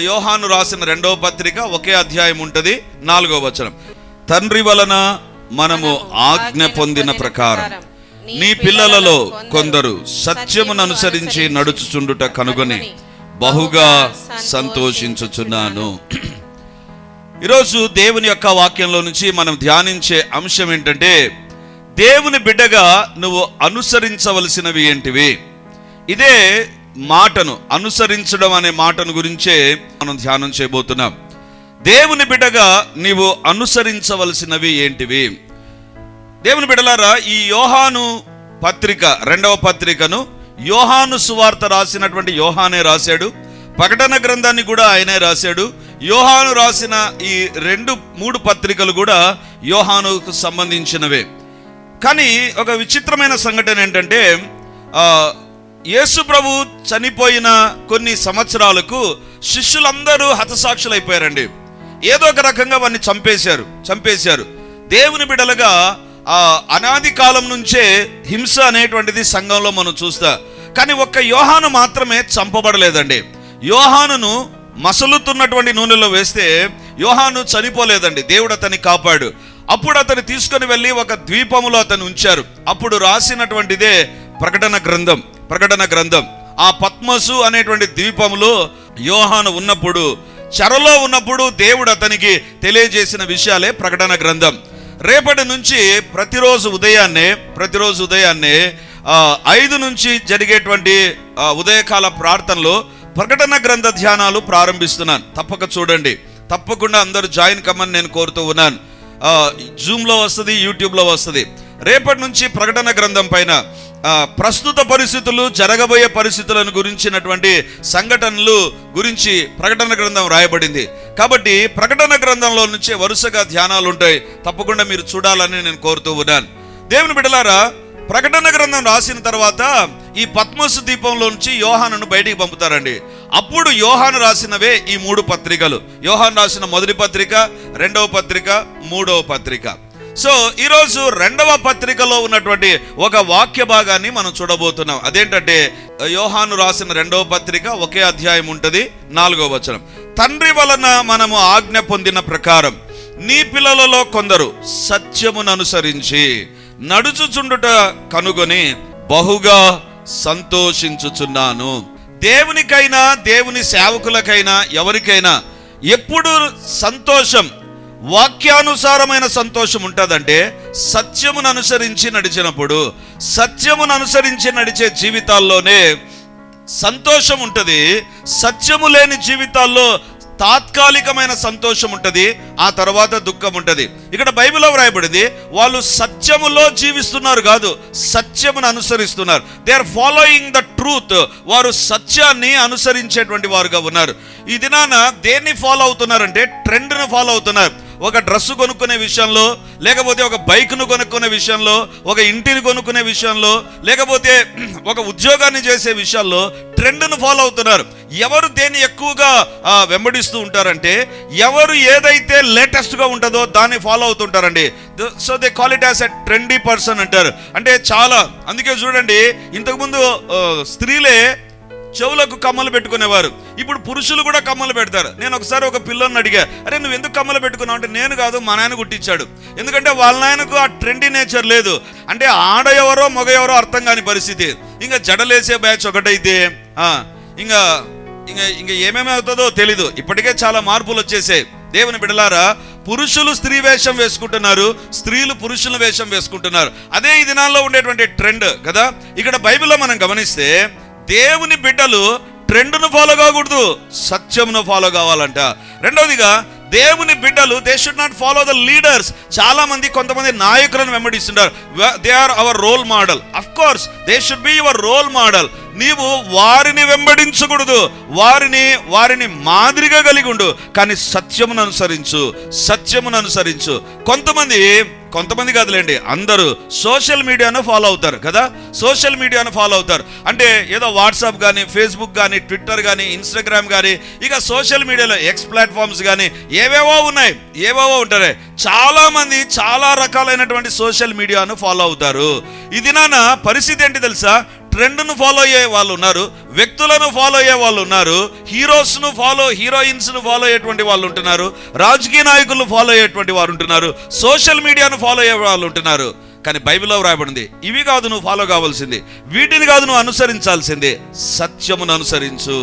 యోహాను రాసిన రెండవ పత్రిక ఒకే అధ్యాయం ఉంటుంది నాలుగో వచనం. తండ్రి వలన మనము ఆజ్ఞ పొందిన ప్రకారం నీ పిల్లలలో కొందరు సత్యమును అనుసరించి నడుచుచుండుట కనుగొని బహుగా సంతోషించుచున్నాను. ఈరోజు దేవుని యొక్క వాక్యంలో నుంచి మనం ధ్యానించే అంశం ఏంటంటే దేవుని బిడ్డగా నువ్వు అనుసరించవలసినవి ఏంటివి? ఇదే మాటను అనుసరించడం అనే మాటను గురించే మనం ధ్యానం చేయబోతున్నాం. దేవుని బిడ్డగా నీవు అనుసరించవలసినవి ఏంటివి? దేవుని బిడ్డలారా ఈ యోహాను పత్రిక రెండవ పత్రికను యోహాను సువార్త రాసినటువంటి యోహానే రాశాడు. ప్రకటన గ్రంథాన్ని కూడా ఆయనే రాశాడు. యోహాను రాసిన ఈ రెండు మూడు పత్రికలు కూడా యోహానుకు సంబంధించినవే. కానీ ఒక విచిత్రమైన సంఘటన ఏంటంటే యేసు ప్రభు చనిపోయిన కొన్ని సంవత్సరాలకు శిష్యులందరూ హతసాక్షులైపోయారండి. ఏదో ఒక రకంగా వారిని చంపేశారు చంపేశారు. దేవుని బిడలుగా ఆ అనాది కాలం నుంచే హింస అనేటువంటిది సంఘంలో మనం చూస్తా. కానీ ఒక్క యోహాను మాత్రమే చంపబడలేదండి. యోహానును మసలుతున్నటువంటి నూనెలో వేస్తే యోహాను చనిపోలేదండి. దేవుడు అతన్ని కాపాడు. అప్పుడు అతను తీసుకొని వెళ్ళి ఒక ద్వీపములో అతను ఉంచారు. అప్పుడు రాసినటువంటిదే ప్రకటన గ్రంథం. ప్రకటన గ్రంథం. ఆ పద్మసు అనేటువంటి ద్వీపంలో యోహాను ఉన్నప్పుడు చెరలో ఉన్నప్పుడు దేవుడు అతనికి తెలియజేసిన విషయాలే ప్రకటన గ్రంథం. రేపటి నుంచి ప్రతిరోజు ఉదయాన్నే ప్రతిరోజు ఉదయాన్నే ఐదు నుంచి జరిగేటువంటి ఉదయకాల ప్రార్థనలో ప్రకటన గ్రంథ ధ్యానాలు ప్రారంభిస్తున్నాను. తప్పక చూడండి. తప్పకుండా అందరూ జాయిన్ కమ్మని నేను కోరుతూ ఉన్నాను. జూమ్లో వస్తుంది యూట్యూబ్లో వస్తుంది. రేపటి నుంచి ప్రకటన గ్రంథం పైన ప్రస్తుత పరిస్థితులు జరగబోయే పరిస్థితులను గురించినటువంటి సంఘటనలు గురించి ప్రకటన గ్రంథం రాయబడింది. కాబట్టి ప్రకటన గ్రంథంలో నుంచే వరుసగా ధ్యానాలు ఉంటాయి. తప్పకుండా మీరు చూడాలని నేను కోరుతూ ఉన్నాను. దేవుని బిడలారా ప్రకటన గ్రంథం రాసిన తర్వాత ఈ పద్మసు దీపంలో నుంచి యోహానును బయటికి పంపుతారండి. అప్పుడు యోహాను రాసినవే ఈ మూడు పత్రికలు. యోహాను రాసిన మొదటి పత్రిక రెండవ పత్రిక మూడవ పత్రిక. సో ఈరోజు రెండవ పత్రికలో ఉన్నటువంటి ఒక వాక్య భాగాన్ని మనం చూడబోతున్నాం. అదేంటంటే యోహాను రాసిన రెండవ పత్రిక ఒకే అధ్యాయం ఉంటుంది నాలుగవ వచనం. తండ్రి వలన మనము ఆజ్ఞ పొందిన ప్రకారం నీ పిల్లలలో కొందరు సత్యమును అనుసరించి నడుచుచుండుట కనుగొని బహుగా సంతోషించుచున్నాను. దేవునికైనా దేవుని సేవకులకైనా ఎవరికైనా ఎప్పుడు సంతోషం వాక్యానుసారమైన సంతోషం ఉంటుందంటే సత్యమును అనుసరించి నడిచినప్పుడు సత్యమును అనుసరించి నడిచే జీవితాల్లోనే సంతోషం ఉంటుంది. సత్యము లేని జీవితాల్లో తాత్కాలికమైన సంతోషం ఉంటుంది ఆ తర్వాత దుఃఖం ఉంటుంది. ఇక్కడ బైబిల్లో వ్రాయబడింది వాళ్ళు సత్యములో జీవిస్తున్నారు కాదు సత్యమును అనుసరిస్తున్నారు. They are following the truth వారు సత్యాన్ని అనుసరించేటువంటి వారుగా ఉన్నారు. ఈ దినాన దేన్ని ఫాలో అవుతున్నారంటే ట్రెండ్ను ఫాలో అవుతున్నారు. ఒక డ్రెస్ కొనుక్కునే విషయంలో లేకపోతే ఒక బైక్ను కొనుక్కునే విషయంలో ఒక ఇంటిని కొనుక్కునే విషయంలో లేకపోతే ఒక ఉద్యోగాన్ని చేసే విషయాల్లో ట్రెండ్ను ఫాలో అవుతున్నారు. ఎవరు దేన్ని ఎక్కువగా వెంబడిస్తూ ఉంటారంటే ఎవరు ఏదైతే లేటెస్ట్గా ఉంటుందో దాన్ని follow అవుతుంటారండి. So they call it as a trendy person అంటారు. అంటే చాలా అందుకే చూడండి ఇంతకుముందు స్త్రీలే చెవులకు కమ్మలు పెట్టుకునేవారు. ఇప్పుడు పురుషులు కూడా కమ్మలు పెడతారు. నేను ఒకసారి ఒక పిల్లని అడిగా అరే నువ్వు ఎందుకు కమ్మలు పెట్టుకున్నావు? అంటే నేను కాదు మా నాయన గుట్టించాడు ఎందుకంటే వాళ్ళ నాయనకు ఆ ట్రెండీ నేచర్ లేదు. అంటే ఆడ ఎవరో మగ ఎవరో అర్థం కాని పరిస్థితి. ఇంకా జడలేసే బ్యాచ్ ఒకటైతే ఇంకా ఇంకా ఇంకా ఏమేమి అవుతుందో తెలీదు. ఇప్పటికే చాలా మార్పులు వచ్చేసాయి. దేవుని బిడలారా పురుషులు స్త్రీ వేషం వేసుకుంటున్నారు స్త్రీలు పురుషుల వేషం వేసుకుంటున్నారు. అదే ఈ దినాల్లో ఉండేటువంటి ట్రెండ్ కదా. ఇక్కడ బైబిల్లో మనం గమనిస్తే దేవుని బిడ్డలు ట్రెండ్ను ఫాలో కాకూడదు సత్యమును ఫాలో కావాలంట. రెండవదిగా దేవుని బిడ్డలు they should not follow the leaders చాలా మంది కొంతమంది నాయకులను వెంబడిస్తున్నారు they are our role model of course they should be your role model నీవు వారిని వెంబడించకూడదు. వారిని వారిని మాదిరిగా కలిగి ఉండు. కానీ సత్యమును అనుసరించు సత్యమును అనుసరించు. కొంతమంది కొంతమంది కాదులేండి అందరూ సోషల్ మీడియాను ఫాలో అవుతారు కదా? సోషల్ మీడియాను ఫాలో అవుతారు. అంటే ఏదో వాట్సాప్ కానీ ఫేస్బుక్ కానీ ట్విట్టర్ కానీ ఇన్స్టాగ్రామ్ కానీ ఇక సోషల్ మీడియాలో ఎక్స్ ప్లాట్ఫామ్స్ కానీ ఏవేవో ఉన్నాయి ఏవేవో ఉంటాయి. చాలామంది చాలా రకాలైనటువంటి సోషల్ మీడియాను ఫాలో అవుతారు. ఇది నాన్న పరిస్థితి ఏంటి తెలుసా? ట్రెండ్ను ఫాలో అయ్యే వాళ్ళు ఉన్నారు వ్యక్తులను ఫాలో అయ్యే వాళ్ళు ఉన్నారు హీరోస్ను ఫాలో హీరోయిన్స్ను ఫాలో అయ్యేటువంటి వాళ్ళు ఉంటున్నారు రాజకీయ నాయకులను ఫాలో అయ్యేటువంటి వారు ఉంటున్నారు సోషల్ మీడియాను ఫాలో అయ్యే వాళ్ళు ఉంటున్నారు. కానీ బైబిల్లో వ్రాయబడింది ఇవి కాదు నువ్వు ఫాలో కావాల్సింది వీటిని కాదు నువ్వు అనుసరించాల్సిందే సత్యమును అనుసరించు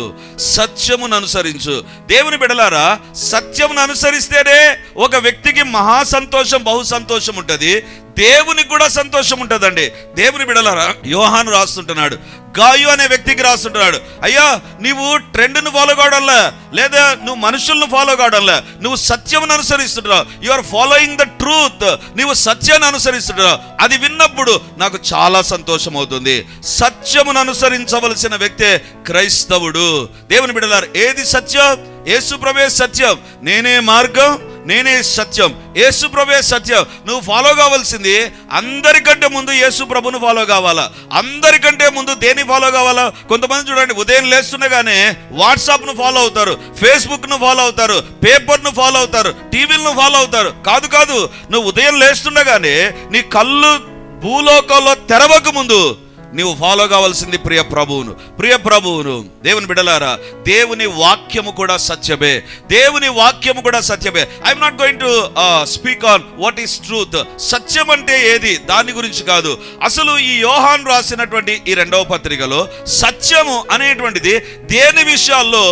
సత్యమును అనుసరించు. దేవుని బిడలారా సత్యమును అనుసరిస్తేనే ఒక వ్యక్తికి మహా సంతోషం బహు సంతోషం ఉంటుంది దేవునికి కూడా సంతోషం ఉంటుందండి. దేవుని బిడలారా యోహాను రాస్తుంటున్నాడు. గాయు అనే వ్యక్తికి రాస్తుంటున్నాడు. అయ్యా నీవు ట్రెండ్ను ఫాలో కావడంలా? లేదా నువ్వు మనుషులను ఫాలో కావడంలా? నువ్వు సత్యమును అనుసరిస్తున్నావు you are following the truth నీవు సత్యాన్ని అనుసరిస్తున్నావు అది విన్నప్పుడు నాకు చాలా సంతోషం అవుతుంది. సత్యమును అనుసరించవలసిన వ్యక్తే క్రైస్తవుడు. దేవుని బిడలారు ఏది సత్యం? యేసు సత్యం. నేనే మార్గం నేనే సత్యం. యేసు ప్రభే సత్యం. నువ్వు ఫాలో కావాల్సింది అందరికంటే ముందు యేసు ప్రభును ఫాలో కావాలా? అందరికంటే ముందు దేని ఫాలో కావాలా? కొంతమంది చూడండి ఉదయం లేస్తుండగానే వాట్సాప్ను ఫాలో అవుతారు ఫేస్బుక్ను ఫాలో అవుతారు పేపర్ను ఫాలో అవుతారు టీవీలను ఫాలో అవుతారు. కాదు కాదు నువ్వు ఉదయం లేస్తుండగానే నీ కళ్ళు భూలోకంలో తెరవక ముందు నీవు ఫాలో కావాల్సింది ప్రియ ప్రభువును. ప్రియ ప్రభువును దేవుని బిడలారా దేవుని వాక్యము కూడా సత్యమే. దేవుని వాక్యము కూడా సత్యమే. I'm not going to speak on what is truth సత్యం అంటే ఏది? దాని గురించి కాదు. అసలు ఈ యోహాన్ రాసినటువంటి ఈ రెండవ పత్రికలో సత్యము అనేటువంటిది దేని విషయాల్లో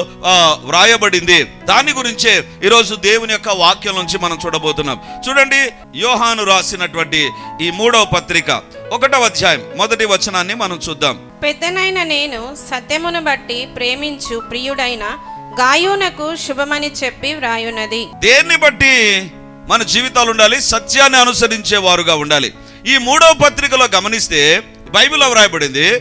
వ్రాయబడింది? దాని గురించే ఈరోజు దేవుని యొక్క వాక్యం నుంచి మనం చూడబోతున్నాం. చూడండి యోహాను రాసినటువంటి ఈ మూడవ పత్రిక. ఒకటవ అధ్యాయం మొదటి వచనాన్ని మనం చూద్దాం. పెద్దనైన నేను సత్యమును బట్టి ప్రేమించు ప్రియుడైన గాయునకు శుభమని చెప్పి వ్రాయున్నది. దేన్ని బట్టి? మన జీవితాలు ఉండాలి సత్యాన్ని అనుసరించే వారుగా ఉండాలి. ఈ మూడవ పత్రికలో గమనిస్తే బైబిల్లో వ్రాయబడింది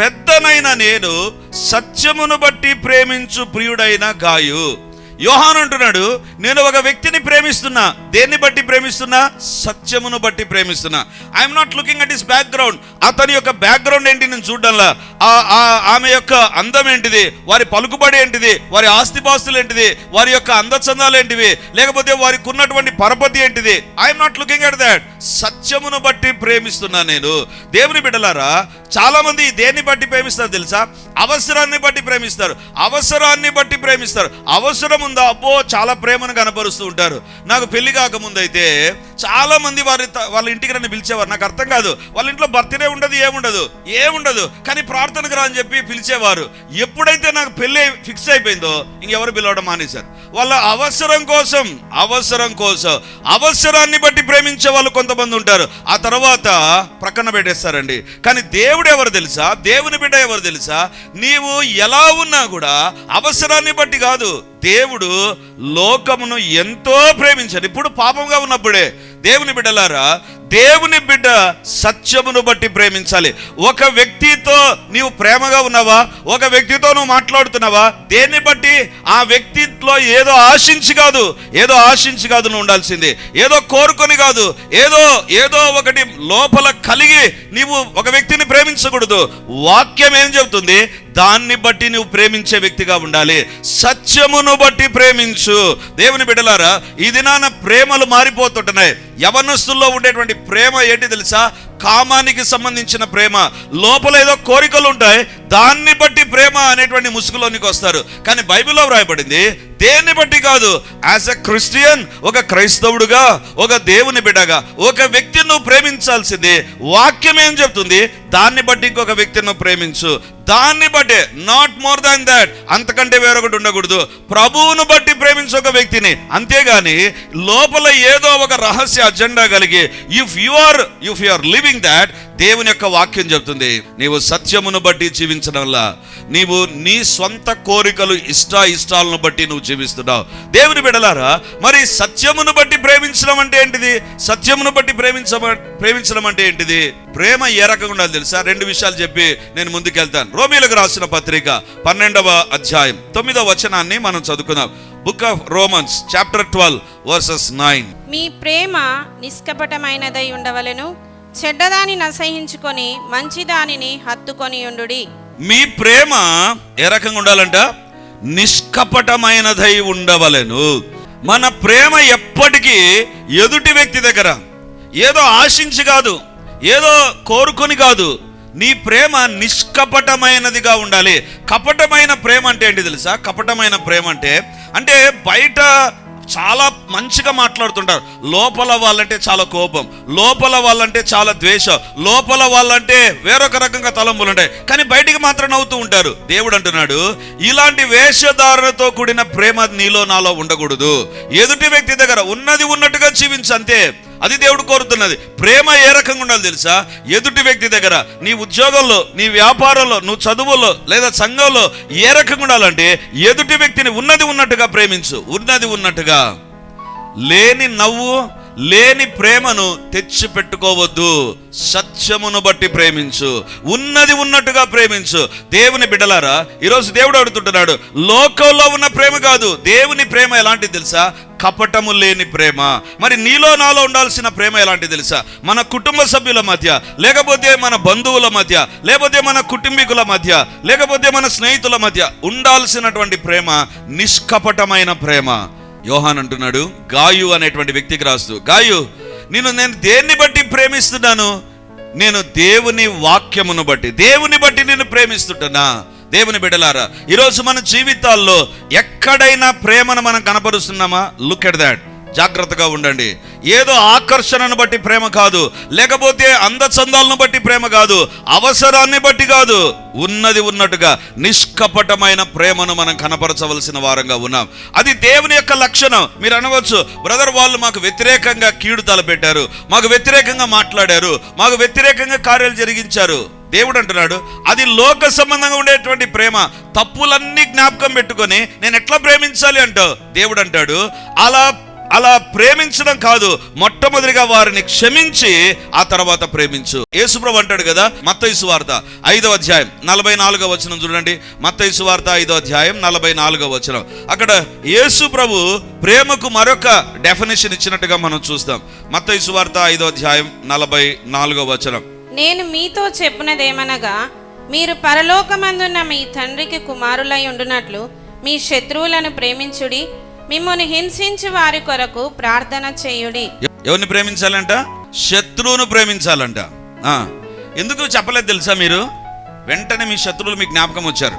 పెద్దనైన నేను సత్యమును బట్టి ప్రేమించు ప్రియుడైన గాయు. యోహాన్ అంటున్నాడు నేను ఒక వ్యక్తిని ప్రేమిస్తున్నా. దేన్ని బట్టి ప్రేమిస్తున్నా? సత్యమును బట్టి ప్రేమిస్తున్నా. I'm not looking at his background అతని యొక్క బ్యాక్గ్రౌండ్ ఏంటి నేను చూడడంలా? ఆ- ఆమె యొక్క అందం ఏంటిది? వారి పలుకుబడి ఏంటిది? వారి ఆస్తిపాస్తులు ఏంటిది? వారి యొక్క అందచందాలు ఏంటివి? లేకపోతే వారికి ఉన్నటువంటి పరపతి ఏంటిది? I'm not looking at that సత్యమును బట్టి ప్రేమిస్తున్నా నేను. దేవుని బిడ్డలారా చాలామంది దేన్ని బట్టి ప్రేమిస్తారు తెలుసా? అవసరాన్ని బట్టి ప్రేమిస్తారు. అవసరాన్ని బట్టి ప్రేమిస్తారు. అవసరం ముందు అబ్బో చాలా ప్రేమను కనపరుస్తూ ఉంటారు. నాకు పెళ్ళి కాకముందు అయితే చాలా మంది వారి వాళ్ళ ఇంటికి నన్ను పిలిచేవారు. నాకు అర్థం కాదు. వాళ్ళ ఇంట్లో బర్త్డే ఉండదు ఏముండదు. ఏముండదు. కానీ ప్రార్థనకు రా అని చెప్పి పిలిచేవారు. ఎప్పుడైతే నాకు పెళ్ళి ఫిక్స్ అయిపోయిందో ఇంకెవరు పిలవడం మానేశారు. వాళ్ళ అవసరం కోసం అవసరం కోసం అవసరాన్ని బట్టి ప్రేమించే వాళ్ళు కొంతమంది ఉంటారు. ఆ తర్వాత ప్రక్కన పెట్టేస్తారండి. కానీ దేవుడు ఎవరు తెలుసా? దేవుని బిడ్డ ఎవరు తెలుసా? నీవు ఎలా ఉన్నా కూడా అవసరాన్ని బట్టి కాదు. దేవుడు లోకమును ఎంతో ప్రేమించాడు. ఇప్పుడు పాపంగా ఉన్నప్పుడే దేవుని బిడ్డలారా దేవుని బిడ్డ సత్యమును బట్టి ప్రేమించాలి. ఒక వ్యక్తితో నీవు ప్రేమగా ఉన్నావా? ఒక వ్యక్తితో నువ్వు మాట్లాడుతున్నావా? దేన్ని బట్టి? ఆ వ్యక్తిలో ఏదో ఆశించి కాదు ఏదో ఆశించి కాదు నువ్వు ఉండాల్సింది. ఏదో కోరుకొని కాదు ఏదో ఏదో ఒకటి లోపల కలిగి నీవు ఒక వ్యక్తిని ప్రేమించకూడదు. వాక్యం ఏం చెబుతుంది? దాన్ని బట్టి నువ్వు ప్రేమించే వ్యక్తిగా ఉండాలి. సత్యమును బట్టి ప్రేమించు. దేవుని బిడ్డలారా ఈ దినాన ప్రేమలు మారిపోతుంటున్నాయి. యవనస్తుల్లో ఉండేటువంటి ప్రేమ ఏంటి తెలుసా? కామానికి సంబంధించిన ప్రేమ. లోపల ఏదో కోరికలు ఉంటాయి దాన్ని బట్టి ప్రేమ అనేటువంటి ముసుగులోనికి వస్తారు. కానీ బైబిల్లో వ్రాయబడింది దేన్ని బట్టి కాదు. యాజ్ ఎ క్రిస్టియన్ ఒక క్రైస్తవుడుగా ఒక దేవుని బిడ్డగా ఒక వ్యక్తిని నువ్వు ప్రేమించాల్సింది వాక్యం ఏం చెప్తుంది. దాన్ని బట్టి ఇంకొక వ్యక్తిని ప్రేమించు. దాన్ని బట్టే నాట్ మోర్ దాన్ దాట్ అంతకంటే వేరొకటి ఉండకూడదు. ప్రభువును బట్టి ప్రేమించు ఒక వ్యక్తిని. అంతేగాని లోపల ఏదో ఒక రహస్య అజెండా కలిగి if you are if you are living that దేవుని యొక్క వాక్యం చెబుతుంది నీవు సత్యమును బట్టి జీవించడం వల్ల నీవు నీ సొంత కోరికలు ఇష్ట ఇష్టాలను బట్టి నువ్వు జీవిస్తున్నావు. దేవుని బిడలారా మరి సత్యమును బట్టి ప్రేమించడం అంటే ఏంటిది? సత్యమును బట్టి ప్రేమించ ప్రేమించడం అంటే ఏంటిది? ప్రేమ ఏ రకంగా ఉండాలి తెలుసా? రెండు విషయాలు చెప్పి నేను ముందుకెళ్తాను. రోమిలకు రాసిన పత్రిక పన్నెండవ అధ్యాయం తొమ్మిదవ వచనాన్ని మనం చదువుకుందాం. Book of Romans chapter twelve verses nine. మీ ప్రేమ నిష్కపటమైనదై ఉండవలను. చెడ్డదాని నసహించుకొని మంచిదానిని హత్తుకొని ఉండుడి. మీ ప్రేమ ఏ రకంగా ఉండాలంట? నిష్కపటమైనదై ఉండవలెను. మన ప్రేమ ఎప్పటికీ ఎదుటి వ్యక్తి దగ్గర ఏదో ఆశించి కాదు ఏదో కోరుకొని కాదు నీ ప్రేమ నిష్కపటమైనదిగా ఉండాలి. కపటమైన ప్రేమ అంటే ఏంటి తెలుసా? కపటమైన ప్రేమ అంటే అంటే బయట చాలా మంచిగా మాట్లాడుతుంటారు. లోపల వాళ్ళంటే చాలా కోపం లోపల వాళ్ళంటే చాలా ద్వేషం లోపల వాళ్ళంటే వేరొక రకంగా తలంపులు ఉంటాయి. కానీ బయటికి మాత్రం నవ్వుతూ ఉంటారు. దేవుడు అంటున్నాడు ఇలాంటి వేషధారణతో కూడిన ప్రేమ నీలో నాలో ఉండకూడదు. ఎదుటి వ్యక్తి దగ్గర ఉన్నది ఉన్నట్టుగా జీవించు అంతే. అది దేవుడు కోరుతున్నది. ప్రేమ ఏ రకంగా ఉండాలి తెలుసా? ఎదుటి వ్యక్తి దగ్గర నీ ఉద్యోగంలో నీ వ్యాపారంలో నువ్వు చదువులో లేదా సంఘంలో ఏ రకంగా ఉండాలంటే ఎదుటి వ్యక్తిని ఉన్నది ఉన్నట్టుగా ప్రేమించు. ఉన్నది ఉన్నట్టుగా. లేని నవ్వు లేని ప్రేమను తెచ్చి పెట్టుకోవద్దు సత్యమును బట్టి ప్రేమించు. ఉన్నది ఉన్నట్టుగా ప్రేమించు. దేవుని బిడ్డలారా ఈరోజు దేవుడు అడుగుతుంటున్నాడు లోకంలో ఉన్న ప్రేమ కాదు. దేవుని ప్రేమ ఎలాంటిది తెలుసా? కపటము లేని ప్రేమ. మరి నీలో నాలో ఉండాల్సిన ప్రేమ ఎలాంటిది తెలుసా? మన కుటుంబ సభ్యుల మధ్య లేకపోతే మన బంధువుల మధ్య లేకపోతే మన కుటుంబీకుల మధ్య లేకపోతే మన స్నేహితుల మధ్య ఉండాల్సినటువంటి ప్రేమ నిష్కపటమైన ప్రేమ. యోహాన్ అంటున్నాడు గాయు అనేటువంటి వ్యక్తికి రాస్తూ గాయు నేను నేను దేన్ని బట్టి ప్రేమిస్తున్నాను? నేను దేవుని వాక్యమును బట్టి దేవుని బట్టి నేను ప్రేమిస్తుంటున్నా. దేవుని బిడ్డలారా ఈరోజు మన జీవితాల్లో ఎక్కడైనా ప్రేమను మనం కనపరుస్తున్నామా? లుక్ ఎట్ దాట్ జాగ్రత్తగా ఉండండి. ఏదో ఆకర్షణను బట్టి ప్రేమ కాదు లేకపోతే అందచందాలను బట్టి ప్రేమ కాదు అవసరాన్ని బట్టి కాదు. ఉన్నది ఉన్నట్టుగా నిష్కపటమైన ప్రేమను మనం కనపరచవలసిన వారంగా ఉన్నాం. అది దేవుని యొక్క లక్షణం. మీరు అనవచ్చు బ్రదర్ వాళ్ళు మాకు వ్యతిరేకంగా కీడు తలపెట్టారు మాకు వ్యతిరేకంగా మాట్లాడారు మాకు వ్యతిరేకంగా కార్యాలు జరిగించారు. దేవుడు అంటున్నాడు అది లోక సంబంధంగా ఉండేటువంటి ప్రేమ. తప్పులన్నీ జ్ఞాపకం పెట్టుకొని నేను ఎట్లా ప్రేమించాలి అంటావు? దేవుడు అంటాడు అలా అలా ప్రేమించడం కాదు మొట్టమొదటిగా వారిని క్షమించి ఆ తర్వాత ప్రేమించు. యేసుప్రభు అంటాడు కదా మత్తైసు వార్త ఐదో అధ్యాయం నలభై నాలుగో వచనం చూడండి. మత్తైసు వార్త ఐదో అధ్యాయం నలభై నాలుగో వచనం. అక్కడ యేసు ప్రభు ప్రేమకు మరొక డెఫినేషన్ ఇచ్చినట్టుగా మనం చూస్తాం. మత్తైసు వార్త ఐదో అధ్యాయం నలభై నాలుగో వచనం. నేను మీతో చెప్పినదేమనగా మీరు పరలోకమందున్న మీ తండ్రికి కుమారులై ఉండునట్లు మీ శత్రువులను ప్రేమించుడి మిమ్మల్ని హింసించి వారి కొరకు ప్రార్థన చేయుడి. ఎవరిని ప్రేమించాలంట? శత్రువును ప్రేమించాలంట. ఎందుకు చెప్పలేదు తెలుసా మీరు? వెంటనే మీ శత్రువులు మీ జ్ఞాపకం వచ్చారు.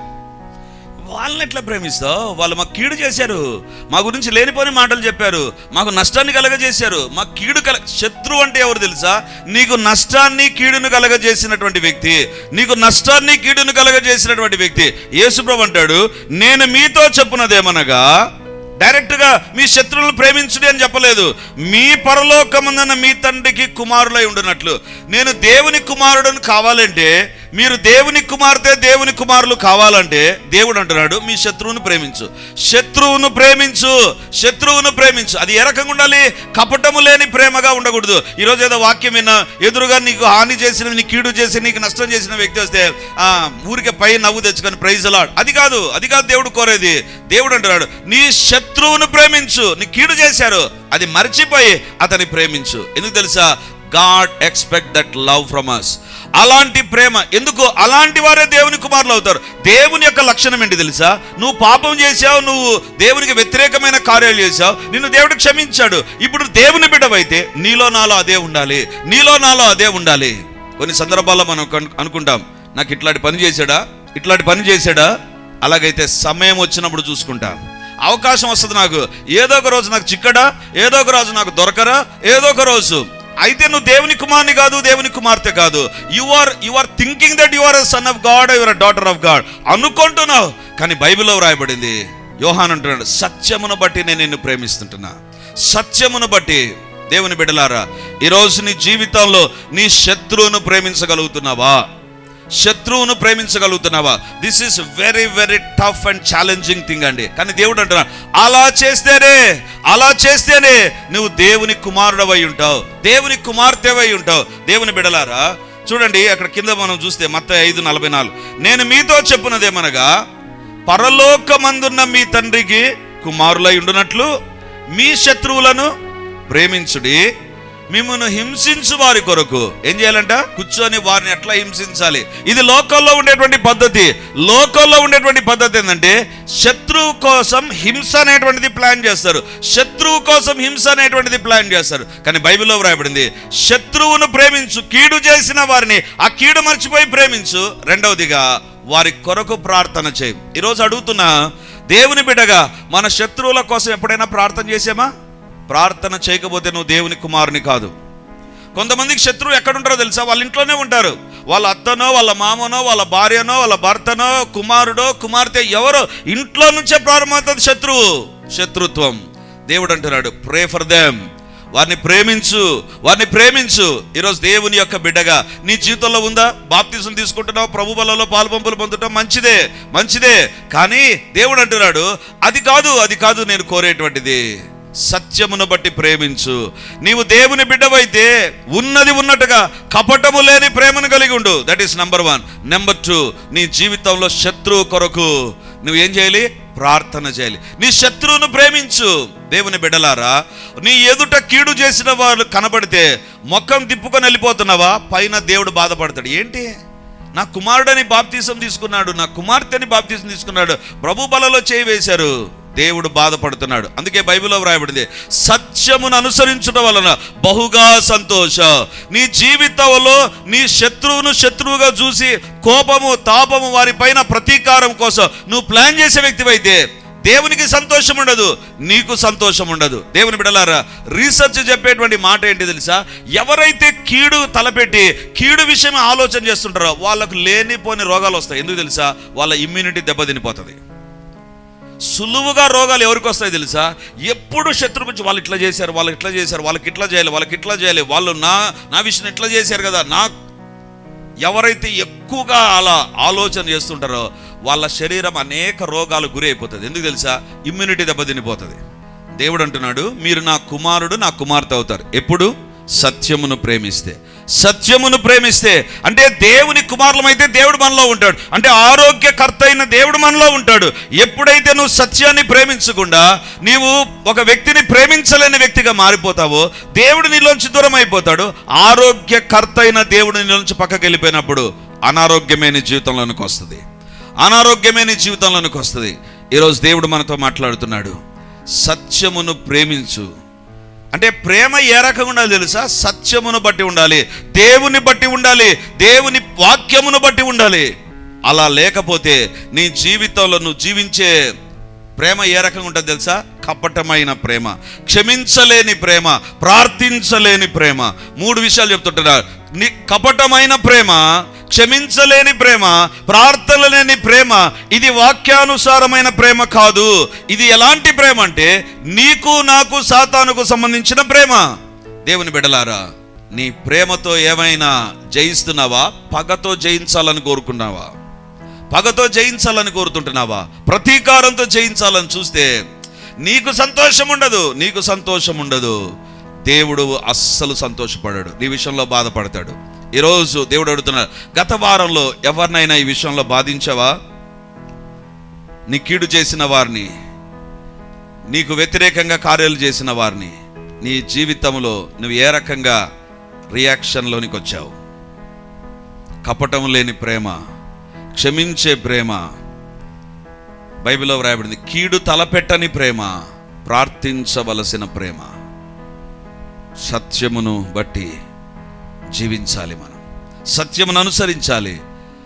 వాళ్ళని ఎట్లా ప్రేమిస్తావు? వాళ్ళు మాకు కీడు చేశారు. మా గురించి లేనిపోని మాటలు చెప్పారు. మాకు నష్టాన్ని కలగజేశారు. మా కీడు కల శత్రువు అంటే ఎవరు తెలుసా? నీకు నష్టాన్ని కీడును కలగజేసినటువంటి వ్యక్తి. నీకు నష్టాన్ని కీడును కలగజేసినటువంటి వ్యక్తి. యేసుప్రభు అంటాడు నేను మీతో చెప్పున్నదేమనగా డైరెక్ట్గా మీ శత్రువులను ప్రేమించుడి అని చెప్పలేదు. మీ పరలోకముందన్న మీ తండ్రికి కుమారులై ఉండినట్లు. నేను దేవుని కుమారుడని కావాలంటే మీరు దేవుని కుమార్తె దేవుని కుమారులు కావాలంటే దేవుడు అంటున్నాడు మీ శత్రువును ప్రేమించు. శత్రువును ప్రేమించు శత్రువును ప్రేమించు. అది ఏ రకంగా ఉండాలి? కపటము లేని ప్రేమగా ఉండకూడదు. ఈరోజు ఏదో వాక్యం విన్నా ఎదురుగా నీకు హాని చేసిన నీ కీడు చేసి నీకు నష్టం చేసిన వ్యక్తి వస్తే ఆ ఊరికే పై నవ్వు తెచ్చుకొని ప్రైజ్ అలాడ్ అది కాదు అది కాదు దేవుడు కోరేది. దేవుడు అంటున్నాడు నీ శత్రువును ప్రేమించు. నీ కీడు చేశారు అది మర్చిపోయి అతని ప్రేమించు. ఎందుకు తెలుసా? God expect that love from us అలాంటి ప్రేమ. ఎందుకు? అలాంటి వారే దేవుని కుమారులు అవుతారు. దేవుని యొక్క లక్షణం ఏంటి తెలుసా? నువ్వు పాపం చేసావు నువ్వు దేవునికి వ్యతిరేకమైన కార్యాలు చేసావు నిన్ను దేవుడు క్షమించాడు. ఇప్పుడు దేవుని బిడ్డవైతే నీలో నాలో అదే ఉండాలి. నీలో నాలో అదే ఉండాలి. కొన్ని సందర్భాల్లో మనం అనుకుంటాం. నాకు ఇట్లాంటి పని చేశాడా? ఇట్లాంటి పని చేశాడా? అలాగైతే సమయం వచ్చినప్పుడు చూసుకుంటాం. అవకాశం వస్తుంది నాకు. ఏదో ఒక రోజు నాకు చిక్కడా? ఏదో ఒక రోజు నాకు దొరకరా? ఏదో ఒక రోజు అయితే నువ్వు దేవుని కుమార్ని కాదు దేవుని కుమార్తె కాదు. You are you are thinking that you are son of God your daughter of God అనుకుంటున్నావు కానీ బైబిల్లో వ్రాయబడింది. యోహాన్ అంటున్నాడు సత్యమును బట్టి నేను నిన్ను ప్రేమిస్తుంటున్నా. సత్యమును బట్టి దేవుని బిడలారా ఈరోజు నీ జీవితంలో నీ శత్రువును ప్రేమించగలుగుతున్నావా? శత్రువును ప్రేమించగలుగుతున్నావా? This is very very tough and challenging thing అండి. కానీ దేవుడు అంటున్నా అలా చేస్తేనే అలా చేస్తేనే నువ్వు దేవుని కుమారుడవై ఉంటావు దేవుని కుమార్తెవై ఉంటావు. దేవుని బిడలారా చూడండి అక్కడ కింద మనం చూస్తే మత్త ఐదు నలభై నాలుగు. నేను మీతో చెప్పున్నదేమనగా పరలోకమందున్న మీ తండ్రికి కుమారులై ఉండునట్లు మీ శత్రువులను ప్రేమించుడి మిమ్మల్ని హింసించు వారి కొరకు. ఏం చేయాలంట? కూర్చొని వారిని ఎట్లా హింసించాలి? ఇది లోకల్లో ఉండేటువంటి పద్ధతి. లోకల్లో ఉండేటువంటి పద్ధతి ఏంటంటే శత్రువు కోసం హింస అనేటువంటిది ప్లాన్ చేస్తారు. శత్రువు కోసం హింస అనేటువంటిది ప్లాన్ చేస్తారు. కానీ బైబిల్లో వ్రాయబడింది శత్రువును ప్రేమించు కీడు చేసిన వారిని ఆ కీడు మర్చిపోయి ప్రేమించు. రెండవదిగా వారి కొరకు ప్రార్థన చేయి. ఈరోజు అడుగుతున్నా దేవుని బిడ్డగా మన శత్రువుల కోసం ఎప్పుడైనా ప్రార్థన చేసామా? ప్రార్థన చేయకపోతే నువ్వు దేవుని కుమారుని కాదు. కొంతమందికి శత్రువు ఎక్కడుంటారో తెలుసా? వాళ్ళ ఇంట్లోనే ఉంటారు. వాళ్ళ అత్తనో వాళ్ళ మామనో వాళ్ళ భార్యనో వాళ్ళ భర్తనో కుమారుడో కుమార్తె ఎవరో ఇంట్లో నుంచే ప్రారంభమవుతుంది శత్రువు. శత్రుత్వం. దేవుడు అంటున్నాడు ప్రే ఫర్ దెమ్ వారిని ప్రేమించు వారిని ప్రేమించు. ఈరోజు దేవుని యొక్క బిడ్డగా నీ జీవితంలో ఉందా? బాప్తిజం తీసుకుంటున్నావు ప్రభు బలలో పాల్పంపులు పొందటం మంచిదే మంచిదే. కానీ దేవుడు అంటున్నాడు అది కాదు అది కాదు నేను కోరేటువంటిది. సత్యమును బట్టి ప్రేమించు. నీవు దేవుని బిడ్డవైతే ఉన్నది ఉన్నట్టుగా కపటము లేని ప్రేమను కలిగి ఉండు. That is number one number two నీ జీవితంలో శత్రువు కొరకు నువ్వేం చేయాలి? ప్రార్థన చేయాలి. నీ శత్రువును ప్రేమించు. దేవుని బిడ్డలారా నీ ఎదుట కీడు చేసిన వాళ్ళు కనబడితే మొక్కం తిప్పుకొని వెళ్ళిపోతున్నావా? పైన దేవుడు బాధపడతాడు. ఏంటి? నా కుమారుడని బాప్తీసం తీసుకున్నాడు నా కుమార్తెని బాప్తీసం తీసుకున్నాడు. ప్రభు బలలో చేయి వేశారు. దేవుడు బాధపడుతున్నాడు. అందుకే బైబిల్లో వ్రాయబడింది సత్యమును అనుసరించడం వలన బహుగా సంతోష. నీ జీవితంలో నీ శత్రువును శత్రువుగా చూసి కోపము తాపము వారిపైన ప్రతీకారం కోసం నువ్వు ప్లాన్ చేసే వ్యక్తివైతే దేవునికి సంతోషం ఉండదు నీకు సంతోషం ఉండదు. దేవుని బిడలారా రీసెర్చ్ చెప్పేటువంటి మాట ఏంటి తెలుసా? ఎవరైతే కీడు తలపెట్టి కీడు విషయం ఆలోచన చేస్తుంటారో వాళ్ళకు లేనిపోని రోగాలు వస్తాయి. ఎందుకు తెలుసా? వాళ్ళ ఇమ్యూనిటీ దెబ్బతినిపోతుంది. సులువుగా రోగాలు ఎవరికి వస్తాయి తెలుసా? ఎప్పుడు శత్రు గురించి వాళ్ళు ఇట్లా చేశారు వాళ్ళు ఇట్లా చేశారు వాళ్ళకి ఇట్లా చేయాలి వాళ్ళకి ఇట్లా చేయాలి వాళ్ళు నా నా విషయం ఇట్లా చేశారు కదా? నా ఎవరైతే ఎక్కువగా అలా ఆలోచన చేస్తుంటారో వాళ్ళ శరీరం అనేక రోగాలు గురి అయిపోతుంది. ఎందుకు తెలుసా? ఇమ్యూనిటీ దెబ్బతినిపోతుంది దేవుడు అంటున్నాడు మీరు నా కుమారుడు నా కుమార్తె అవుతారు. ఎప్పుడు? సత్యమును ప్రేమిస్తే. సత్యమును ప్రేమిస్తే అంటే దేవుని కుమారులమైతే దేవుడు మనలో ఉంటాడు. అంటే ఆరోగ్యకర్త అయిన దేవుడు మనలో ఉంటాడు. ఎప్పుడైతే నువ్వు సత్యాన్ని ప్రేమించకుండా నీవు ఒక వ్యక్తిని ప్రేమించలేని వ్యక్తిగా మారిపోతావో దేవుడు నీలోంచి దూరం అయిపోతాడు ఆరోగ్యకర్త అయిన దేవుడు నీలోంచి పక్కకి వెళ్ళిపోయినప్పుడు అనారోగ్యమైన జీవితంలోనికి వస్తుంది. అనారోగ్యమైన జీవితంలోనికి వస్తుంది. ఈరోజు దేవుడు మనతో మాట్లాడుతున్నాడు. సత్యమును ప్రేమించు. అంటే ప్రేమ ఏ రకంగా ఉండాలి తెలుసా? సత్యమును బట్టి ఉండాలి. దేవుని బట్టి ఉండాలి. దేవుని వాక్యమును బట్టి ఉండాలి. అలా లేకపోతే నీ జీవితంలో నువ్వు జీవించే ప్రేమ ఏ రకంగా ఉంటుంది తెలుసా? కపటమైన ప్రేమ. క్షమించలేని ప్రేమ. ప్రార్థించలేని ప్రేమ. మూడు విషయాలు చెప్తుంటున్నారు నీ కపటమైన ప్రేమ క్షమించలేని ప్రేమ ప్రార్థన లేని ప్రేమ ఇది వాక్యానుసారమైన ప్రేమ కాదు. ఇది ఎలాంటి ప్రేమ అంటే నీకు నాకు సాతానుకు సంబంధించిన ప్రేమ. దేవుని బిడలారా నీ ప్రేమతో ఏమైనా జయిస్తున్నావా? పగతో జయించాలని కోరుకున్నావా పగతో జయించాలని కోరుతుంటున్నావా? ప్రతీకారంతో జయించాలని చూస్తే నీకు సంతోషం ఉండదు నీకు సంతోషం ఉండదు. దేవుడు అస్సలు సంతోషపడాడు నీ విషయంలో బాధపడతాడు. ఈరోజు దేవుడు అడుగుతున్నాడు గత వారంలో ఎవరినైనా ఈ విషయంలో బాధించావా? నీ కీడు చేసిన వారిని నీకు వ్యతిరేకంగా కార్యాలు చేసిన వారిని నీ జీవితంలో నువ్వు ఏ రకంగా రియాక్షన్లోనికి వచ్చావు? కపటం లేని ప్రేమ క్షమించే ప్రేమ బైబిల్లో వ్రాయబడింది కీడు తలపెట్టని ప్రేమ ప్రార్థించవలసిన ప్రేమ. సత్యమును బట్టి జీవించాలి మనం. సత్యమును అనుసరించాలి.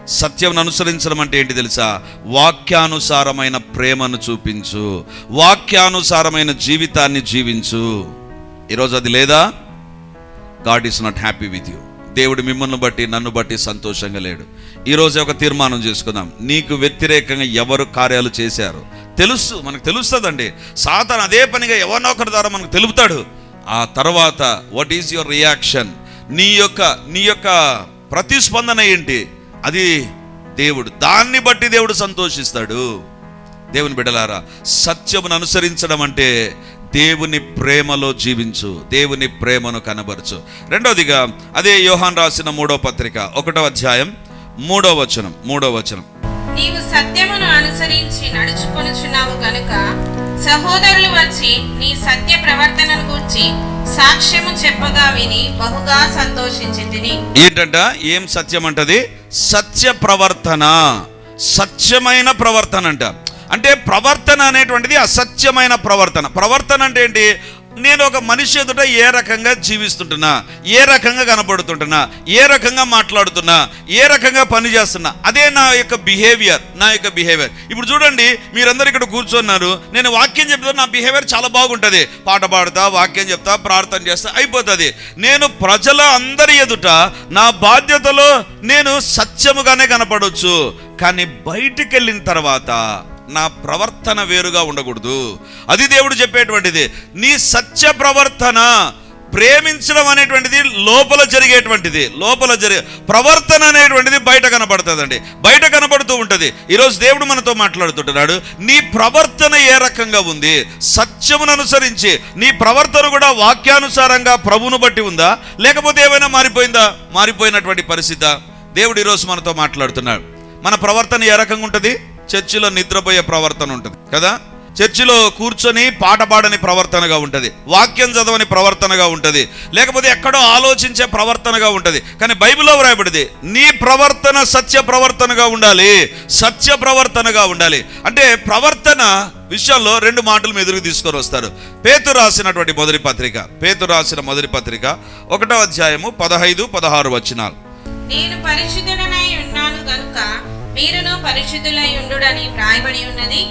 సత్యమును అనుసరించడం అంటే ఏంటి తెలుసా? వాక్యానుసారమైన ప్రేమను చూపించు. వాక్యానుసారమైన జీవితాన్ని జీవించు. ఈరోజు అది లేదా? God is not happy with you. దేవుడు మిమ్మల్ని బట్టి నన్ను బట్టి సంతోషంగా లేడు. ఈరోజు ఒక తీర్మానం చేసుకుందాం. నీకు వ్యతిరేకంగా ఎవరు కార్యాలు చేశారు? తెలుసు మనకు తెలుస్తుందండి. సాతాను అదే పనిగా ఎవరినొకరి ద్వారా మనకు తెలుపుతాడు. ఆ తర్వాత వాట్ ఈజ్ యువర్ రియాక్షన్ నీ యొక్క నీ యొక్క ప్రతిస్పందన ఏంటి? అది దేవుడు దాన్ని బట్టి దేవుడు సంతోషిస్తాడు. దేవుని బిడ్డలారా సత్యమును అనుసరించడం అంటే దేవుని ప్రేమలో జీవించు దేవుని ప్రేమను కనబరచు. రెండవదిగా అదే యోహాన్ రాసిన మూడో పత్రిక ఒకటో అధ్యాయం మూడో వచనం మూడో వచనం. నీవు సత్యమును అనుసరించి నడుచుకొనుచున్నావు గనుక సహోదరులు వచ్చి నీ సత్య ప్రవర్తనను గురించి సాక్ష్యము చెప్పగా విని బహుగా సంతోషించి ఏంటంట? ఏం సత్యం అంటది సత్య ప్రవర్తన. సత్యమైన ప్రవర్తన అంట అంటే ప్రవర్తన అనేటువంటిది అసత్యమైన ప్రవర్తన. ప్రవర్తన అంటే ఏంటి? నేను ఒక మనిషి ఎదుట ఏ రకంగా జీవిస్తుంటున్నా ఏ రకంగా కనపడుతుంటున్నా ఏ రకంగా మాట్లాడుతున్నా ఏ రకంగా పని చేస్తున్నా అదే నా యొక్క బిహేవియర్ నా యొక్క బిహేవియర్ ఇప్పుడు చూడండి మీరందరూ ఇక్కడ కూర్చున్నారు నేను వాక్యం చెప్తా నా బిహేవియర్ చాలా బాగుంటుంది. పాట పాడుతా వాక్యం చెప్తా ప్రార్థన చేస్తా అయిపోతుంది. నేను ప్రజల అందరి ఎదుట నా బాధ్యతలో నేను సత్యముగానే కనపడవచ్చు కానీ బయటికి వెళ్ళిన తర్వాత నా ప్రవర్తన వేరుగా ఉండకూడదు. అది దేవుడు చెప్పేటువంటిది. నీ సత్య ప్రవర్తన ప్రేమించడం అనేటువంటిది లోపల జరిగేటువంటిది. లోపల జరిగే ప్రవర్తన అనేటువంటిది బయట కనబడుతుందండి బయట కనబడుతూ ఉంటుంది. ఈరోజు దేవుడు మనతో మాట్లాడుతుంటున్నాడు. నీ ప్రవర్తన ఏ రకంగా ఉంది? సత్యమును అనుసరించి నీ ప్రవర్తన కూడా వాక్యానుసారంగా ప్రభువును బట్టి ఉందా? లేకపోతే ఏమైనా మారిపోయిందా? మారిపోయినటువంటి పరిస్థితి దేవుడు ఈరోజు మనతో మాట్లాడుతున్నాడు. మన ప్రవర్తన ఏ రకంగా ఉంటుంది? చర్చిలో నిద్రపోయే ప్రవర్తన ఉంటుంది కదా? చర్చిలో కూర్చొని పాట పాడని ప్రవర్తనగా ఉంటుంది వాక్యం చదవని ప్రవర్తనగా ఉంటుంది లేకపోతే ఎక్కడో ఆలోచించే ప్రవర్తనగా ఉంటుంది. కానీ బైబిల్లో వ్రాయబడింది నీ ప్రవర్తన సత్య ప్రవర్తనగా ఉండాలి సత్య ప్రవర్తనగా ఉండాలి. అంటే ప్రవర్తన విషయంలో రెండు మాటలు మీ ఎదురుకు తీసుకొని వస్తారు. పేతు రాసినటువంటి మొదటి పత్రిక పేతు రాసిన మొదటి పత్రిక ఒకటో అధ్యాయము పదహైదు పదహారు వచ్చినాలు నేను పరిశుద్ధుడనై ఉన్నాను కనుక మీరును పరిశుద్ధులై ఉండుడని వ్రాయబడి ఉన్నది.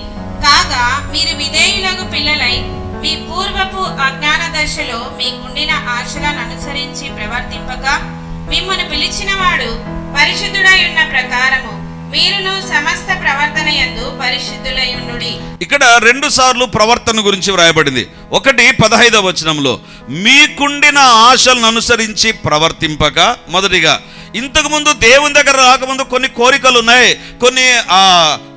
కాగా మీరు విధేయులకు పిల్లలై మీ పూర్వపు అజ్ఞాన దశలో మీకుండిన ఆశలను అనుసరించి ప్రవర్తింపక మిమ్మల్ని పిలిచినవాడు పరిశుద్ధుడై ఉన్న ప్రకారము మీరును సమస్త ప్రవర్తన యందు పరిశుద్ధులై ఉండుడి. ఇక్కడ రెండు సార్లు ప్రవర్తన గురించి వ్రాయబడింది. ఒకటి పదహైదవ వచనంలో మీకుండిన ఆశలను అనుసరించి ప్రవర్తింపక మొదటిగా ఇంతకుముందు దేవుని దగ్గర రాకముందు కొన్ని కోరికలు ఉన్నాయి. కొన్ని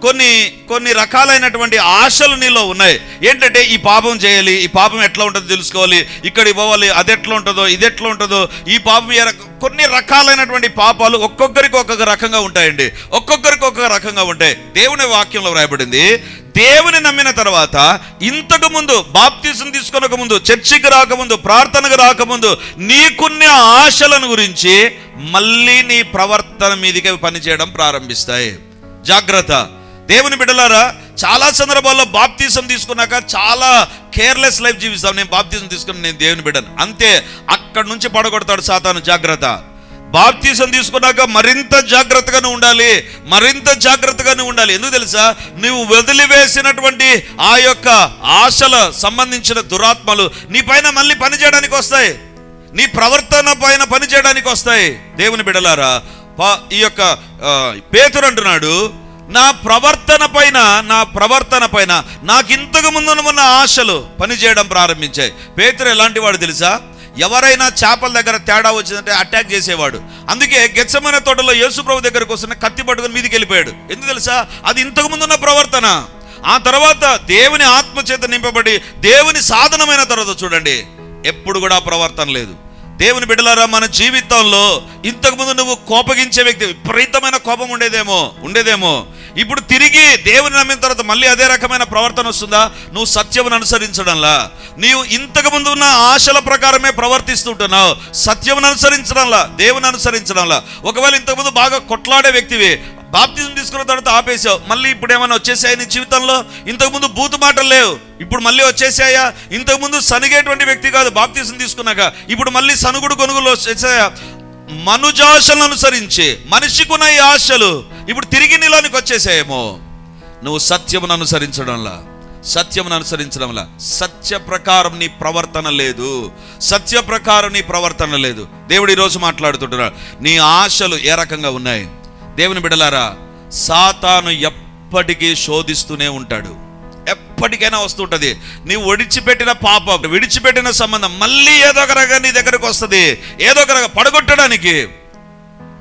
కొన్ని కొన్ని రకాలైనటువంటి ఆశలు నీలో ఉన్నాయి. ఏంటంటే ఈ పాపం చేయాలి ఈ పాపం ఎట్లా ఉంటుందో తెలుసుకోవాలి ఇక్కడికి పోవాలి అది ఎట్లా ఉంటుందో ఇది ఎట్లా ఉంటుందో ఈ పాపం ఏ కొన్ని రకాలైనటువంటి పాపాలు ఒక్కొక్కరికి ఒక్కొక్క రకంగా ఉంటాయండి. ఒక్కొక్కరికి ఒక్కొక్క రకంగా ఉంటాయి. దేవుని వాక్యంలో రాయబడింది దేవుని నమ్మిన తర్వాత ఇంతకు ముందు బాప్తీసం తీసుకొనక ముందు చర్చికి రాకముందు ప్రార్థనకు రాకముందు నీకున్న ఆశలను గురించి మళ్ళీ నీ ప్రవర్తన మీదకి పనిచేయడం ప్రారంభిస్తాయి. జాగ్రత్త. దేవుని బిడ్డలారా చాలా సందర్భాల్లో బాప్తీసం తీసుకున్నాక చాలా కేర్లెస్ లైఫ్ జీవిస్తాం. నేను బాప్తీసం తీసుకుని నేను దేవుని బిడ్డను. అంతే అక్కడి నుంచి పడగొడతాడు సాతాను. జాగ్రత్త. బాప్తీసం తీసుకున్నాక మరింత జాగ్రత్తగానే ఉండాలి మరింత జాగ్రత్తగానే ఉండాలి. ఎందుకు తెలుసా? నువ్వు వదిలివేసినటువంటి ఆ యొక్క ఆశల సంబంధించిన దురాత్మలు నీ పైన మళ్ళీ పనిచేయడానికి వస్తాయి. నీ ప్రవర్తన పైన పనిచేయడానికి వస్తాయి. దేవుని బిడలారా ఈ యొక్క పేతురు అంటున్నాడు నా ప్రవర్తన పైన నా ప్రవర్తన పైన నాకు ఇంతకు ముందు ఉన్న ఆశలు పనిచేయడం ప్రారంభించాయి. పేతురు ఎలాంటి వాడు తెలుసా? ఎవరైనా చేపల దగ్గర తేడా వచ్చిందంటే అటాక్ చేసేవాడు. అందుకే గెచ్చమైన తోటలో యేసుప్రభు దగ్గరకు వస్తున్న కత్తి పట్టుకుని మీదికి వెళ్ళిపోయాడు ఎందుకు తెలుసా? అది ఇంతకు ముందు ఉన్న ప్రవర్తన. ఆ తర్వాత దేవుని ఆత్మ చేత నింపబడి దేవుని సాధనమైన తర్వాత చూడండి. ఎప్పుడు కూడా ప్రవర్తన లేదు. దేవుని బిడ్డలారా మన జీవితంలో ఇంతకుముందు నువ్వు కోపగించే వ్యక్తి విపరీతమైన కోపం ఉండేదేమో ఉండేదేమో. ఇప్పుడు తిరిగి దేవుని నమ్మిన తర్వాత మళ్ళీ అదే రకమైన ప్రవర్తన వస్తుందా? నువ్వు సత్యమును అనుసరించడంలా. నీవు ఇంతకు ముందు ఉన్న ఆశల ప్రకారమే ప్రవర్తిస్తుంటున్నావు సత్యమును అనుసరించడంలా దేవుని అనుసరించడంలా. ఒకవేళ ఇంతకుముందు బాగా కొట్లాడే వ్యక్తివి బాప్తిజం తీసుకున్న తర్వాత ఆపేసావు మళ్ళీ ఇప్పుడు ఏమైనా వచ్చేసాయి నీ జీవితంలో? ఇంతకుముందు బూతు మాటలు లేవు. ఇప్పుడు మళ్ళీ వచ్చేసాయా? ఇంతకుముందు సనిగేటువంటి వ్యక్తి కాదు బాప్తిజం తీసుకున్నాక. ఇప్పుడు మళ్ళీ సనుగుడు కొనుగోలు వచ్చేసాయా? మనుజాశలను అనుసరించి మనిషికున్న ఈ ఆశలు ఇప్పుడు తిరిగి నీలోనికి వచ్చేసాయేమో. నువ్వు సత్యమును అనుసరించడంలా. సత్యమును అనుసరించడంలా. సత్య ప్రకారం నీ ప్రవర్తన లేదు. సత్య ప్రకారం నీ ప్రవర్తన లేదు. దేవుడు ఈరోజు మాట్లాడుతుంటున్నాడు. నీ ఆశలు ఏ రకంగా ఉన్నాయి? దేవుని బిడలారా సాతాను ఎప్పటికీ శోధిస్తూనే ఉంటాడు. ఎప్పటికైనా వస్తుంటది. నీవు ఒడిచిపెట్టిన పాపం విడిచిపెట్టిన సంబంధం మళ్ళీ ఏదో ఒక రకంగా నీ దగ్గరకు వస్తుంది. ఏదో ఒక రకంగా పడగొట్టడానికి.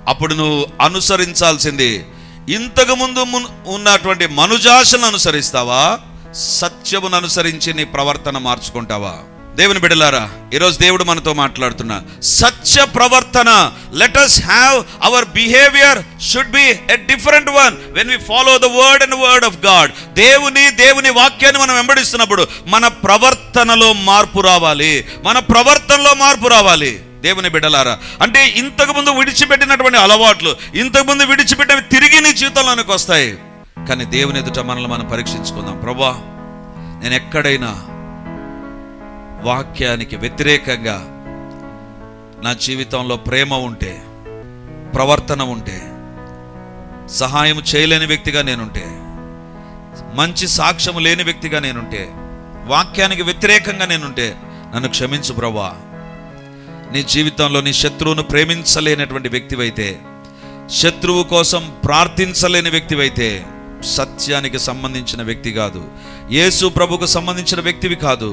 అప్పుడు నువ్వు అనుసరించాల్సింది ఇంతకు ముందు మున్- ఉన్నటువంటి మనుజాశలను అనుసరిస్తావా? సత్యమును అనుసరించి నీ ప్రవర్తన మార్చుకుంటావా? దేవుని బిడలారా ఈరోజు దేవుడు మనతో మాట్లాడుతున్నా సత్య ప్రవర్తన. Let us have our behaviour should be a different one when we follow the word and word of God దేవుని దేవుని వాక్యాన్ని మనం వెంబడిస్తున్నప్పుడు మన ప్రవర్తనలో మార్పు రావాలి. మన ప్రవర్తనలో మార్పు రావాలి. దేవుని బిడ్డలారా అంటే ఇంతకు ముందు విడిచిపెట్టినటువంటి అలవాట్లు ఇంతకు ముందు విడిచిపెట్టినవి తిరిగి నీ జీవితంలోనికి వస్తాయి. కానీ దేవుని ఎదుట మనల్ని మనం పరీక్షించుకుందాం. ప్రభా నేను ఎక్కడైనా వాక్యానికి వ్యతిరేకంగా నా జీవితంలో ప్రేమ ఉంటే ప్రవర్తన ఉంటే సహాయం చేయలేని వ్యక్తిగా నేనుంటే మంచి సాక్ష్యం లేని వ్యక్తిగా నేనుంటే వాక్యానికి వ్యతిరేకంగా నేనుంటే నన్ను క్షమించు ప్రభా నీ జీవితంలో నీ శత్రువును ప్రేమించలేనటువంటి వ్యక్తివైతే శత్రువు కోసం ప్రార్థించలేని వ్యక్తివైతే సత్యానికి సంబంధించిన వ్యక్తి కాదు. యేసు ప్రభుకు సంబంధించిన వ్యక్తివి కాదు.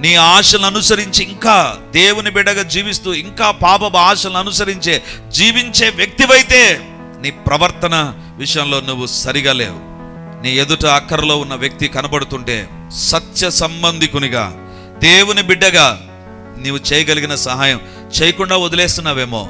నీ ఆశలను అనుసరించి ఇంకా దేవుని బిడగా జీవిస్తూ ఇంకా పాప ఆశలను అనుసరించే జీవించే వ్యక్తివైతే నీ ప్రవర్తన విషయంలో నువ్వు సరిగా లేవు. నీ ఎదుట అక్కరలో ఉన్న వ్యక్తి కనబడుతుంటే సత్య సంబంధికునిగా దేవుని బిడ్డగా నీవు చేయగలిగిన సహాయం చేయకుండా వదిలేస్తున్నావేమో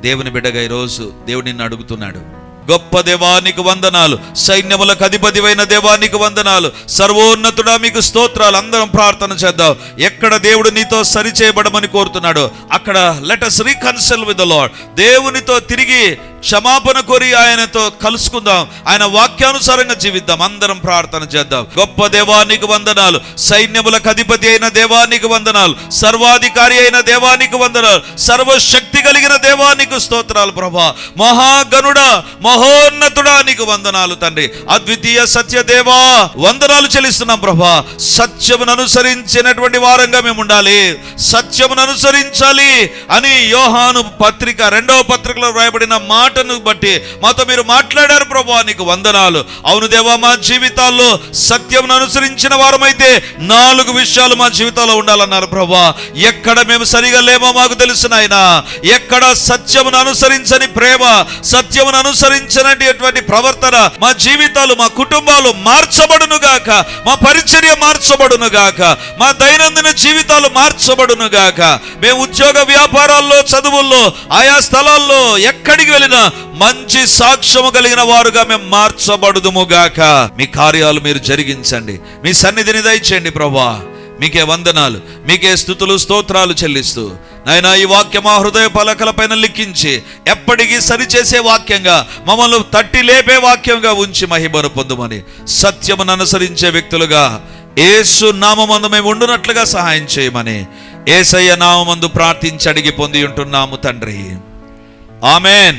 దేవుని బిడ్డగా ఈరోజు దేవుడు నిన్ను అడుగుతున్నాడు. గొప్ప దేవానికి వందనాలు. సైన్యములకు అధిపతివైన దేవానికి వందనాలు. సర్వోన్నతుడా మీకు స్తోత్రాలు. అందరం ప్రార్థన చేద్దాం. ఎక్కడ దేవుడు నీతో సరిచేయబడమని కోరుతున్నాడు అక్కడ let us reconcile with the Lord దేవునితో తిరిగి క్షమాపణ కోరి ఆయనతో కలుసుకుందాం. ఆయన వాక్యానుసారంగా జీవిద్దాం. అందరం ప్రార్థన చేద్దాం. గొప్ప దేవానికి వందనాలు. సైన్యములకు అధిపతి అయిన దేవానికి వందనాలు. సర్వాధికారి అయిన దేవానికి వందనాలు. సర్వశక్తి కలిగిన దేవానికి స్తోత్రాలు ప్రభా. మహాగనుడా మహోన్నతుడా నీకు వందనాలు తండ్రి. అద్వితీయ సత్య దేవా వందనాలు చెల్లిస్తున్నాం ప్రభా. సత్యమును అనుసరించినటువంటి వారంగా మేము ఉండాలి. సత్యమును అనుసరించాలి అని యోహాను పత్రిక రెండవ పత్రికలో రాయబడిన మాటను బట్టి మాతో మీరు మాట్లాడారు ప్రభా నీకు వందనాలు. అవును దేవా మా జీవితాల్లో సత్యం అనుసరించిన వారమైతే నాలుగు విషయాలు మా జీవితాల్లో ఉండాలన్నారు ప్రభా. ఎక్కడ మేము సరిగా లేమో మాకు తెలుసు నాయన. ఎక్కడ సత్యమును అనుసరించని ప్రేమ సత్యమును అనుసరించినటువంటి ప్రవర్తన మా జీవితాలు మా కుటుంబాలు మార్చబడును గాక మా పరిచర్య మార్చబడును గాక మా దైనందిన జీవితాలు మార్చబడును గాక మేము ఉద్యోగ వ్యాపారాల్లో చదువుల్లో ఆయా స్థలాల్లో ఎక్కడికి వెళ్ళినా మంచి సాక్ష్యము కలిగిన వారుగా మేము మార్చబడుదుము గాక. మీ కార్యాలు మీరు జరిగించండి. మీ సన్నిధిని దయచేయండి ప్రభా. మీకే వందనాలు. మీకే స్థుతులు స్తోత్రాలు చెల్లిస్తూ. నాయన ఈ వాక్యం మా హృదయ పలకలపైన లిఖించి ఎప్పటికీ సరిచేసే వాక్యంగా మమ్మల్ని తట్టి లేపే వాక్యంగా ఉంచి మహిమను పొందుమని సత్యమును అనుసరించే వ్యక్తులుగా ఏసు నామందు మేము ఉండునట్లుగా సహాయం చేయమని ఏసయ్య నామందు ప్రార్థించి అడిగి పొంది ఉంటున్నాము తండ్రి. ఆమెన్.